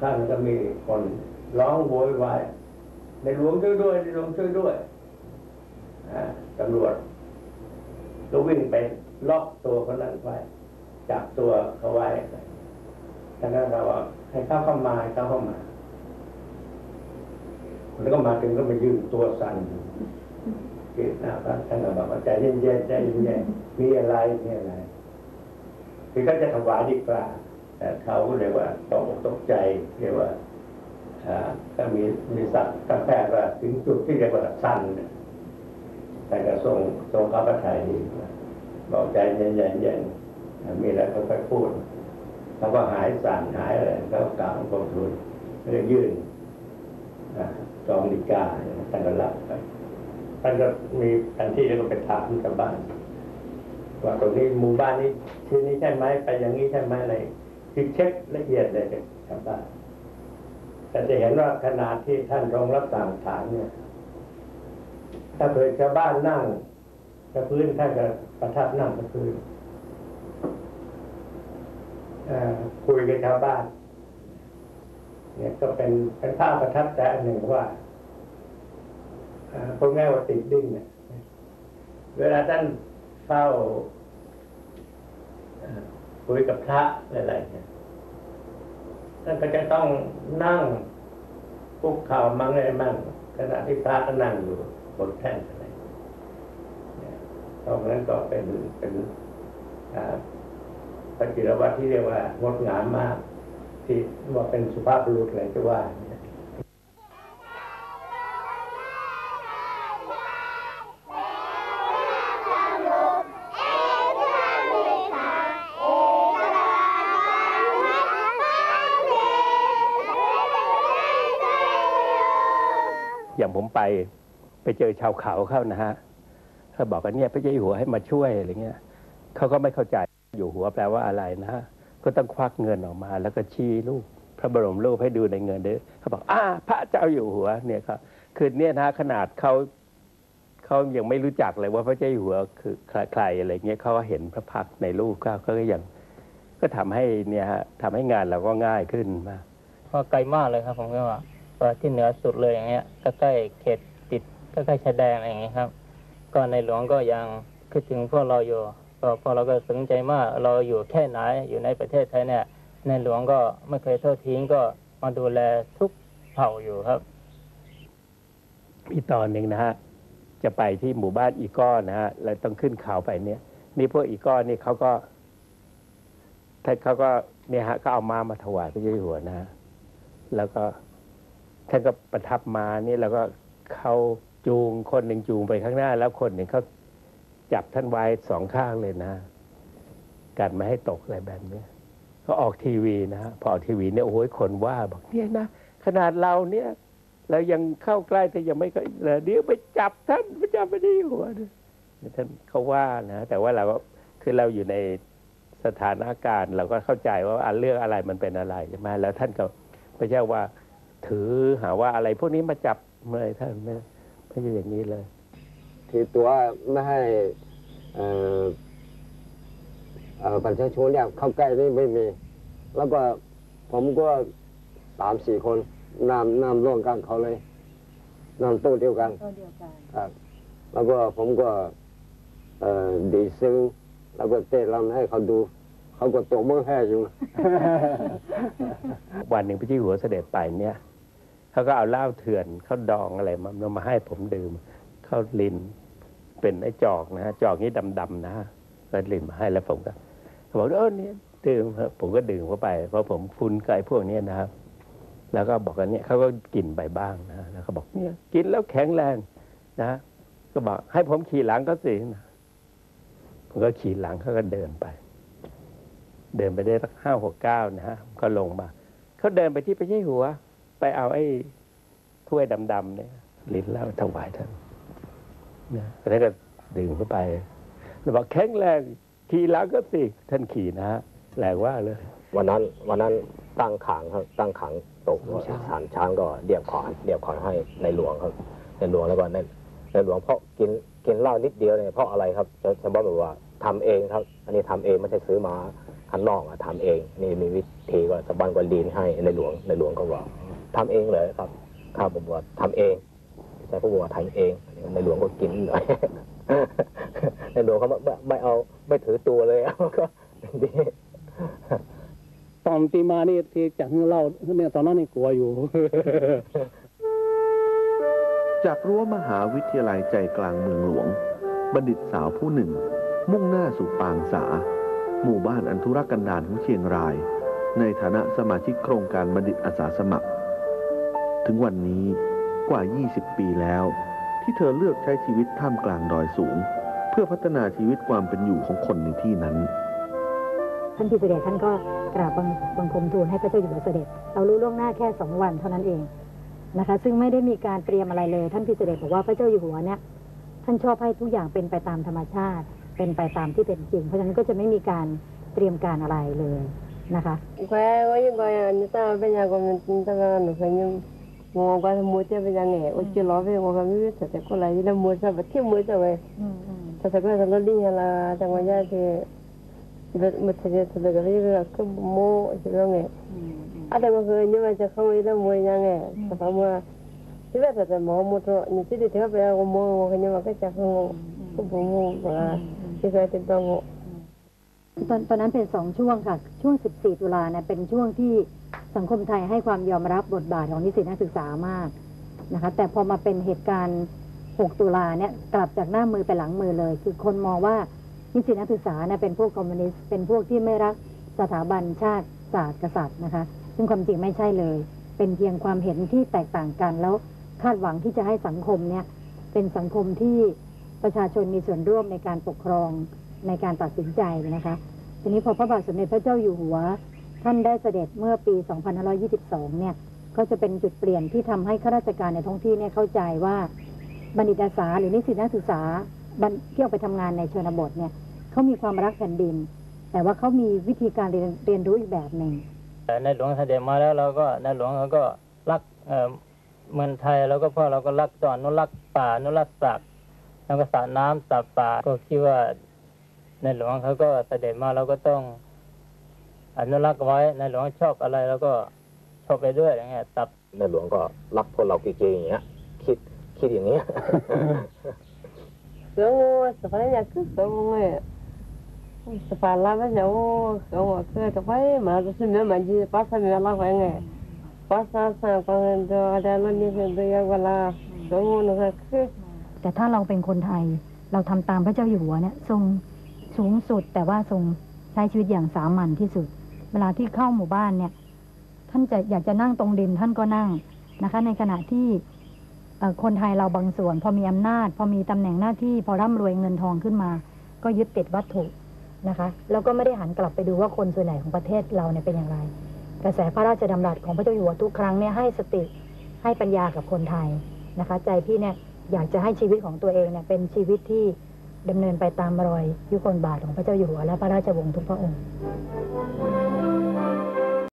ท่านก็มีคนร้องโวยวายในหลวงช่วยด้วยในหลวงช่วยด้วยตำรวจก็วิ่งไปล็อกตัวคนนั้นไว้จับตัวเขาไว้ท่านก็บอกให้เข้าเข้ามาให้เข้าเข้ามาคนนั้นก็มาถึงก็มายืนตัวสั่นที่หน้าพระท่านก็บอกว่าใจเย็นๆใจเย็นๆมีอะไรมีอะไรคือก็จะถวายดีกว่า เขาก็เรียกว่าตกอกตกใจเรียกว่าอ่าก็มีมีสัตว์ตั้งแต่ว่าถึงจุดที่เรียกว่าสั้นแต่ก็ทรงทรงข้าพระทัยดีบอกใจเย็นๆเย็นมีอะไรก็ค่อยพูดเขาก็หายสั่นหายอะไรเขาก็กล่าวกองทุนเรื่องยื่นจองดีกาท่านก็รับไปท่านก็มีแผนที่แล้วก็ไปถามชาวบ้านว่าตรงนี้หมู่บ้านนี้ที่นี้ใช่ไหมไปอย่างนี้ใช่ไหมอะไร คือเช็คละเอียดเลยกับชาวบ้านแต่จะเห็นว่าขนาดที่ท่านรองรับสั่งฐานเนี่ย ถ้าเผื่อชาวบ้านนั่งกับพื้นท่านก็ประทับนั่งกับพื้นคุยกับชาวบ้าน เนี่ยก็เป็นเป็นภาพประทับใจอันหนึ่งว่าเอ่อพวกง่ายว่าติดดิ้นเนี่ยเวลาท่านเฝ้า คุยกับพระอะไรเนี่ยท่านก็จะต้องนั่งคุกเข่ามั่งอะไรมั่งขณะที่พระก็นั่งอยู่บนแท่นอะไรเนี่ยตรงนั้นก็เป็นเป็นอ่าพระจิรวัตรที่เรียกว่างดงามมาก ที่ว่าเป็นสุภาพบุรุษอะไรจะว่า ผมไปไปเจอชาวเขาเข้านะฮะเขาบอกกันเนี่ยพระเจ้าอยู่หัวให้มาช่วยอะไรเงี้ยเขาก็ไม่เข้าใจอยู่หัวแปลว่าอะไรนะฮะก็ต้องควักเงินออกมา แล้วก็ชี้รูปพระบรมรูปให้ดูในเงินเด้อเขาบอกอ่าพระเจ้าอยู่หัวเนี่ยครับคือเนี่ยนะขนาดเขาเขายังไม่รู้จักเลยว่าพระเจ้าอยู่หัวคือใครอะไรเงี้ยเขาก็เห็นพระพักในรูปเขาก็ยังก็ทำให้เนี่ยฮะทำให้งานเราก็ง่ายขึ้นมากเพราะไกลมากเลยครับผมก็ว่า ที่เหนือสุดเลยอย่างเงี้ยใกล้ๆเขตติดใกล้ๆชายแดนอะไรอย่างเงี้ยครับ ก็ในหลวงก็ยังคิดถึงพวกเราอยู่ก็พวกเราก็สนใจมากเราอยู่แค่ไหนอยู่ในประเทศไทยเนี่ย ในหลวงก็ไม่เคยทอดทิ้งก็มาดูแลทุกเผ่าอยู่ครับมีตอนหนึ่งนะฮะจะไปที่หมู่บ้านอีก้อนนะฮะแล้วต้องขึ้นเขาไปเนี่ย นี่พวกอีก้อนนี่เขาก็ท่านเขาก็เนี่ยฮะก็เอามามาถวายพระเจ้าอยู่หัวนะฮะแล้วก็ ท่านก็ประทับมานี่แล้วก็เขาจูงคนหนึ่งจูงไปข้างหน้า แล้วคนหนึ่งเขาจับท่านไว้สองข้างเลยนะกันไม่ให้ตกอะไรแบบเนี้ยก็ออกทีวีนะพอออกทีวีเนี่ยโอ้โหคนว่าบอกเนี่ยนะขนาดเราเนี่ยเรายังเข้าใกล้แต่ยังไม่ก็เลยเดี๋ยวไปจับท่านไปจับไปที่หัวท่านเขาว่านะแต่ว่าเราก็คือเราอยู่ในสถานการณ์ เราก็เข้าใจว่าอันเรื่องอะไรมันเป็นอะไรใช่ไหมแล้วท่านก็ไม่ใช่ว่า ถือหาว่าอะไรพวกนี้มาจับเมื่อไหร่ท่านไม่ไม่ใช่อย่างนี้เลยถือตัวไม่ให้เอ่อเอ่อประชาชนเนี่ยเข้าใกล้นี่ไม่มี แล้วก็ผมก็สามสี่คนนำนำร่วมกันเขาเลยนำโต๊ะเดียวกันตัวเดียวกันครับแล้วก็ผมก็เอ่อดีซึ้งแล้วก็เต้นรำให้เขาดู เขาก็ตกมือแห่อยู่ วันหนึ่งพระเจ้าหัวเสด็จไปเนี่ยเขาก็เอาเหล้าเถื่อนเขาดองอะไรมามาให้ผมดื่มเขาลินเป็นไอ้จอกนะฮะจอกนี้ดำๆนะฮะก็ลินมาให้แล้วผมก็เขาบอกเออเนี่ยดื่มผมก็ดื่มเข้าไป เพราะผมฟุ้นกับไอ้พวกนี้นะครับ แล้วก็บอกกันเนี่ยเขาก็กินไปบ้างนะแล้วเขาบอกเนี่ยกินแล้วแข็งแรงนะ ก็บอกให้ผมขี่หลังก็สินะผมก็ขี่หลังเขาก็เดินไป เดินไปได้สักห้าหกเก้านะฮะก็ลงมา เขาเดินไปที่พระเจ้าอยู่หัว ไปเอาไอ้ถ้วยดำๆเนี่ยลิ้นเหล้าถวายท่านนะแล้วก็ดื่มเข้าไปแล้วบอกแข็งแรงขี่หลังก็สิท่านขี่นะฮะแรงว่าเลย วันนั้นวันนั้นตั้งขังครับ ตั้งขังตกช้างฐานช้างก็เดียบขอนเดียบขอนให้ในหลวงครับ ในหลวงแล้วก็ในในหลวงเพราะกินกินเหล้านิดเดียวเนี่ยเพราะอะไรครับเฉพาะแบบว่าทำเองครับ อันนี้ทำเองไม่ใช่ซื้อมา ข้างนอกอะทำเองนี่มีวิทีก็สะบันกว่าลีนให้ในหลวงในหลวงก็บอกทำเองเลยครับข้าวผมบอกทำเองใช่ผมบอกทำเองในหลวงก็กินหน่อยในหลวงเขาไม่ไม่เอาไม่ถือตัวเลยก็ดีตอนตีมานี่ที่จากเล่าเนี่ยตอนนั้นนี่กลัวอยู่ จากรั้วมหาวิทยาลัยใจกลางเมืองหลวง บัณฑิตสาวผู้หนึ่ง มุ่งหน้าสู่ปางสา หมู่บ้านอันธุรกันดารของเชียงราย ในฐานะสมาชิกโครงการบัณฑิตอาสาสมัคร ถึงวันนี้กว่า 20 ปีแล้ว ที่เธอเลือกใช้ชีวิตท่ามกลางดอยสูง เพื่อพัฒนาชีวิตความเป็นอยู่ของคนในที่นั้น ท่านพิเศษท่านก็กราบบังบังคมทูลให้พระเจ้าอยู่หัวเสด็จเรารู้ล่วงหน้าแค่สองวันเท่านั้นเองนะคะ ซึ่งไม่ได้มีการเตรียมอะไรเลย ท่านพิเศษบอกว่าพระเจ้าอยู่หัวเนี่ยท่านชอบให้ทุกอย่างเป็นไปตามธรรมชาติ เป็นไปตามที่เป็นจริง เพราะฉะนั้นก็จะไม่มีการเตรียมการอะไรเลยนะคะ Kwa oyi kwa ni ta be nya ko min ta ga no fa ni mo kwa mo te be nya nge o chi lo be mo ga mi be ta ko la ni la mo sa ba ti mo sa ba ta sa ko sa lo li nya la ta ngo ya te be mo te je ta ga ri ga ko mo chi lo nge a ta mo ko ni ma cha ko wi la mo nya nge ta fa mo ti be ta ta mo mo to ni ti te be ko mo ko ni ma ka cha ko ko bo mo ba ti ga te ba mo ตอน ตอนนั้นเป็นสองช่วงค่ะ ช่วง 14 ตุลาเนี่ยเป็นช่วงที่สังคมไทยให้ความยอมรับบทบาทของนิสิตนักศึกษามากนะคะ แต่พอมาเป็นเหตุการณ์ 6 ตุลาเนี่ยกลับจากหน้ามือไปหลังมือเลย คือคนมองว่านิสิตนักศึกษาเนี่ยเป็นพวกคอมมิวนิสต์เป็นพวกที่ไม่รักสถาบันชาติศาสตร์กษัตริย์นะคะ ซึ่งความจริงไม่ใช่เลย เป็นเพียงความเห็นที่แตกต่างกัน แล้วคาดหวังที่จะให้สังคมเนี่ยเป็นสังคมที่ ประชาชนมีส่วนร่วมในการปกครองในการตัดสินใจนะคะ ทีนี้พอพระบาทสมเด็จพระเจ้าอยู่หัว ท่านได้เสด็จเมื่อปี 2522 เนี่ย ก็จะเป็นจุดเปลี่ยนที่ทำให้ข้าราชการในท้องที่เนี่ยเข้าใจว่าบัณฑิตอาสาหรือนิสิตนักศึกษาที่ออกไปทำงานในชนบทเนี่ยเขามีความรักแผ่นดิน แต่ว่าเขามีวิธีการเรียนเรียนรู้อีกแบบหนึ่งแต่ในหลวงเสด็จมาแล้วเราก็ในหลวงเขาก็รักเออเมืองไทยแล้วก็พ่อเราก็รักจอนนุรักษ์ป่านุรักษ์สัตว์ แล้วก็สระน้ำสัตว์ป่าก็คิดว่าในหลวงเขาก็เสด็จมาเราก็ต้องอนุรักษ์ไว้ในหลวงชอบอะไรเราก็ชอบไปด้วยอย่างเงี้ยตับในหลวงก็รักพวกเราเก๋ๆอย่างเงี้ย คิดคิดอย่างเงี้ย Kamu sebenarnya ke kamu Sepala macam oh kamu ke kepai mana tu semua manji pasal memang lah kau ngai pasal sang pangan tu ada lo ni tu ya wala kamu nak ke แแต่ถ้าเราเป็นคนไทยเราทำตามพระเจ้าอยู่หัวเนี่ยทรงสูงสุด แต่ว่าทรงใช้ชีวิตอย่างสามัญที่สุด เวลาที่เข้าหมู่บ้านเนี่ย ท่านจะอยากจะนั่งตรงดินท่านก็นั่งนะคะ ในขณะที่คนไทยเราบางส่วน พอมีอำนาจ พอมีตำแหน่งหน้าที่ พอร่ำรวยเงินทองขึ้นมา ก็ยึดติดวัตถุนะคะแล้วก็ไม่ได้หันกลับไปดูว่าคนส่วนใหญ่ของประเทศเราเนี่ยเป็นอย่างไร กระแสพระราชดำรัสของพระเจ้าอยู่หัวทุกครั้งเนี่ยให้สติให้ปัญญากับคนไทยนะคะ ใจพี่เนี่ย อยากจะให้ชีวิตของตัวเองเนี่ยเป็นชีวิตที่ดำเนินไปตามรอยยุคลบาทของพระเจ้าอยู่หัวและพระราชวงศ์ทุกพระองค์